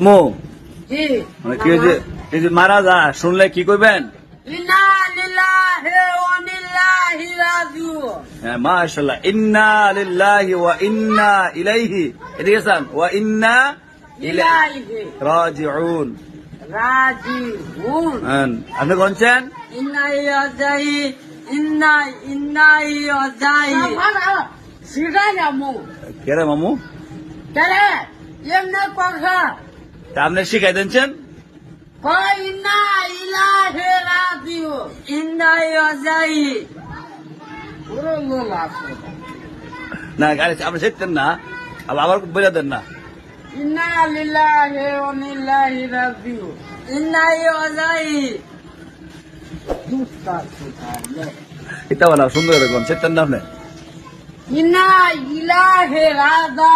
আমু জি। মানে কি যে এই যে মারা যা শুনলে কি কইবেন? ইন্না লিল্লাহি ওয়া ইন্নাইহি রাজিউন। হ্যাঁ মাশাআল্লাহ। ইন্না লিল্লাহি ওয়া ইন্না ইলাইহি। এদিকে সান ওয়া ইন্না ইলাইহি। ইলাইহি রাজিউন। রাজিউন। হ্যাঁ, আপনি কোনছেন কে মামু? কেরে এমনে কথা তা আপনি শিখাই দিচ্ছেন না গাড়ি আপনি শিখতেন না আবার বলে দেন না এটা বলা সুন্দর করে শিখতেন না আপনি ইন্না ইলাহি না